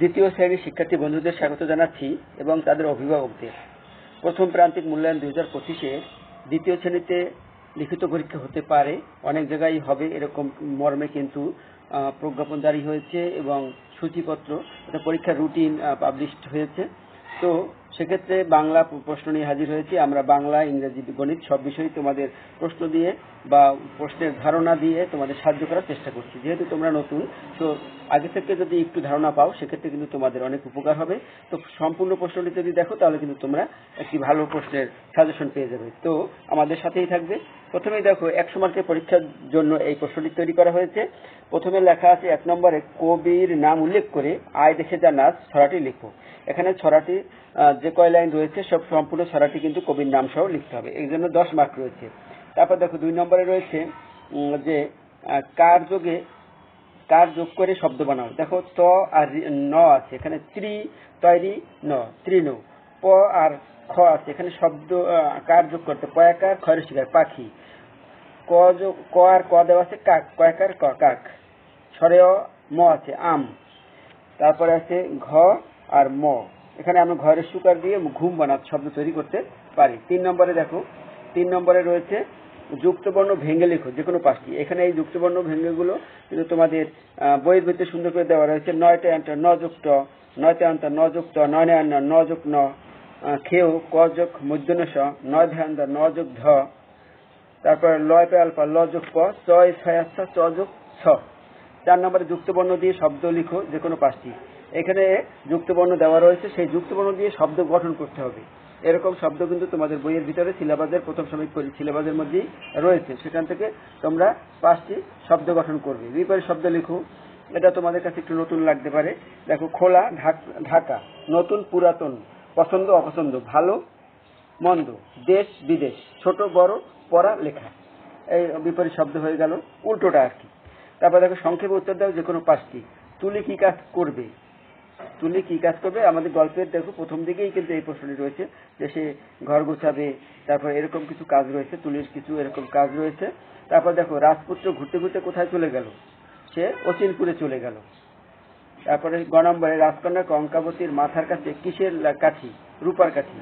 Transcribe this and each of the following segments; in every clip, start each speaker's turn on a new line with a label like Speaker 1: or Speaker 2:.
Speaker 1: দ্বিতীয় শ্রেণির শিক্ষার্থী বন্ধুদের স্বাগত জানাচ্ছি এবং তাদের অভিভাবকদের। প্রথম প্রান্তিক মূল্যায়ন দুই হাজার পঁচিশে দ্বিতীয় শ্রেণীতে লিখিত পরীক্ষা হতে পারে। অনেক জায়গায় হবে, এরকম মর্মে কিন্তু প্রজ্ঞাপন জারি হয়েছে এবং সূচিপত্র পরীক্ষার রুটিন পাবলিশ হয়েছে। তো সেক্ষেত্রে বাংলা প্রশ্ন নিয়ে হাজির হয়েছি। আমরা বাংলা, ইংরেজি, গণিত সব বিষয়ে তোমাদের প্রশ্ন দিয়ে বা প্রশ্নের ধারণা দিয়ে তোমাদের সাহায্য করার চেষ্টা করছি। যেহেতু তোমরা নতুন, তো আগে থেকে যদি একটু ধারণা পাও, সেক্ষেত্রে কিন্তু তোমাদের অনেক উপকার হবে। তো সম্পূর্ণ প্রশ্নটি যদি দেখো, তাহলে কিন্তু তোমরা একটি ভালো প্রশ্নের সাজেশন পেয়ে যাবে। তো আমাদের সাথেই থাকবে। প্রথমেই দেখো, একশো মার্কের পরীক্ষার জন্য এই প্রশ্নটি তৈরি করা হয়েছে। প্রথমে লেখা আছে, এক নম্বরে কবির নাম উল্লেখ করে, আয় দেখে যা নাচ, ছড়াটি লিখো। এখানে ছড়াটি যে কয় লাইন রয়েছে, সব সম্পূর্ণ ছড়াটি কিন্তু কবির নাম সহ লিখতে হবে। এই জন্য দশ মার্ক রয়েছে। তারপর দেখো, দুই নম্বরে রয়েছে যে কার যোগে, কার যোগ করে শব্দ বানাও। দেখো, ত আর ন আছে, এখানে ত্রি, তৈরি, ন, ত্রিন। প আর খ আছে, এখানে শব্দ কার যোগ করতে পয়াকার খয়ের শিকার, পাখি। ক যোগ, ক আর ক দেওয়া আছে, কাক কয়াকার ক, কাক। ছড়ে ম আছে, আম। তারপরে আছে ঘ আর ম। এখানে আমরা ঘরের সুকার দিয়ে ঘুম বানাত শব্দ তৈরি করতে পারি। তিন নম্বরে দেখো, তিন নম্বরে রয়েছে যুক্তবর্ণ ভেঙে লেখো যে কোনো পাঁচটি। এখানে এই যুক্তবর্ণ ভেঙেগুলো কিন্তু তোমাদের বইয়ের ভিতরে সুন্দর করে দেওয়া রয়েছে, নয়টা অন্তর ন যুক্ত নয়টা অন্তর ন যুক্ত নয় নয় ন যুগ ন খেও ক যোগ স নয় ভ্যান্দ ন ধ তারপর লয় পে আলফা ল যোগ প ছয় ছয় আচ্ছা চ যোগ ছ। চার নম্বরে যুক্তবর্ণ দিয়ে শব্দ লিখো যে কোনো পাঁচটি। এখানে যুক্তবর্ণ দেওয়া রয়েছে, সেই যুক্তবর্ণ দিয়ে শব্দ গঠন করতে হবে। এরকম শব্দ কিন্তু তোমাদের বইয়ের ভিতরে সিলেবাসের প্রথম সময় সিলেবাসের মধ্যেই রয়েছে। সেখান থেকে তোমরা পাঁচটি শব্দ গঠন করবে। বিপরীত শব্দ লিখো। এটা তোমাদের কাছে একটু নতুন লাগতে পারে। দেখো, খোলা, ঢাক- ঢাকা, নতুন, পুরাতন, পছন্দ, অপছন্দ, ভালো, মন্দ, দেশ, বিদেশ, ছোট, বড়, পড়া, লেখা। এই বিপরীত শব্দ হয়ে গেল, উল্টোটা আর কি। তারপর দেখো, সংক্ষেপে উত্তর দাও যে কোনো পাঁচটি। তুলি কি কাজ করবে? তুলি কি কাজ করবে? আমাদের গল্পের দেখো, প্রথম দিকেই কিন্তু এই প্রশ্নটি রয়েছে যে সে ঘর গোছাবে, তারপর এরকম কিছু কাজ রয়েছে, তুলির কিছু এরকম কাজ রয়েছে। তারপর দেখো, রাজপুত্র ঘুরতে ঘুরতে কোথায় চলে গেল? সে অচিনপুরে চলে গেল। তারপরে গ নম্বরে, রাজকন্যা কঙ্কাবতীর মাথার কাছে কিসের কাঠি? রূপার কাঠি।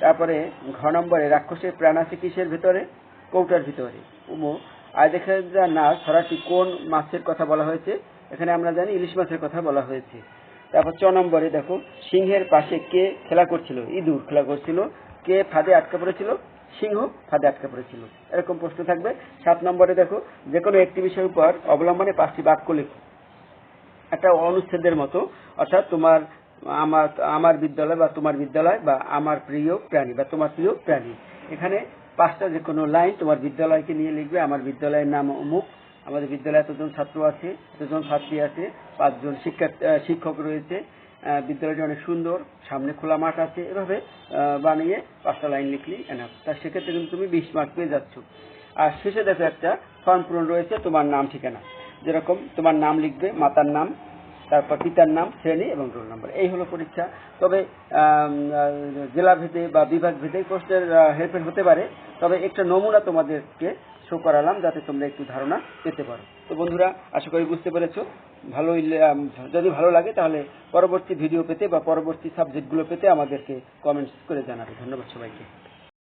Speaker 1: তারপরে ঘ নম্বরে, রাক্ষসের প্রাণ আছে কিসের ভিতরে? কৌটার ভিতরে। উমো আয় দেখে যা না ছড়াটি কোন মাছের কথা বলা হয়েছে? এখানে আমরা জানি ইলিশ মাছের কথা বলা হয়েছে। তারপর চ নম্বরে দেখো, সিংহের পাশে কে খেলা করছিল? ইঁদুর খেলা করছিল। কে ফাঁদে আটকা পড়েছিল? সিংহ ফাঁদে আটকা পড়েছিল। এরকম প্রশ্ন থাকবে। সাত নম্বরে দেখো, যে কোনো একটি বিষয়ের উপর অবলম্বনে পাঁচটি বাক্য লেখো। একটা অনুচ্ছেদের মতো, অর্থাৎ তোমার, আমার আমার বিদ্যালয় বা তোমার বিদ্যালয় বা আমার প্রিয় প্রাণী বা তোমার প্রিয় প্রাণী। এখানে পাঁচটা যে কোনো লাইন তোমার বিদ্যালয়কে নিয়ে লিখবে। আমার বিদ্যালয়ের নাম অমুক আমাদের বিদ্যালয়ে এতজন ছাত্র আছে এতজন ছাত্রী আছে পাঁচজন শিক্ষা আহ, শিক্ষক রয়েছে। বিদ্যালয়টি অনেক সুন্দর সামনে খোলা মাঠ আছে। এভাবে বানিয়ে পাঁচটা লাইন লিখলি এনাফ। তা সেক্ষেত্রে কিন্তু তুমি বিশ মার্ক পেয়ে যাচ্ছ। আর শেষে দেখো একটা ফর্ম পূরণ রয়েছে তোমার নাম ঠিকানা। যেরকম তোমার নাম লিখবে মাতার নাম তারপর পিতার নাম শ্রেণি এবং রোল নাম্বার। এই হলো পরীক্ষা। তবে জেলা ভেদে বা বিভাগ ভেদে প্রশ্নের হেল্পের হতে পারে। তবে একটা নমুনা তোমাদেরকে শো করালাম যাতে তোমরা একটু ধারণা পেতে পারো। তো বন্ধুরা, আশা করি বুঝতে পেরেছ। ভালোই যদি ভালো লাগে তাহলে পরবর্তী ভিডিও পেতে বা পরবর্তী সাবজেক্টগুলো পেতে আমাদেরকে কমেন্টস করে জানাবে। ধন্যবাদ সবাইকে।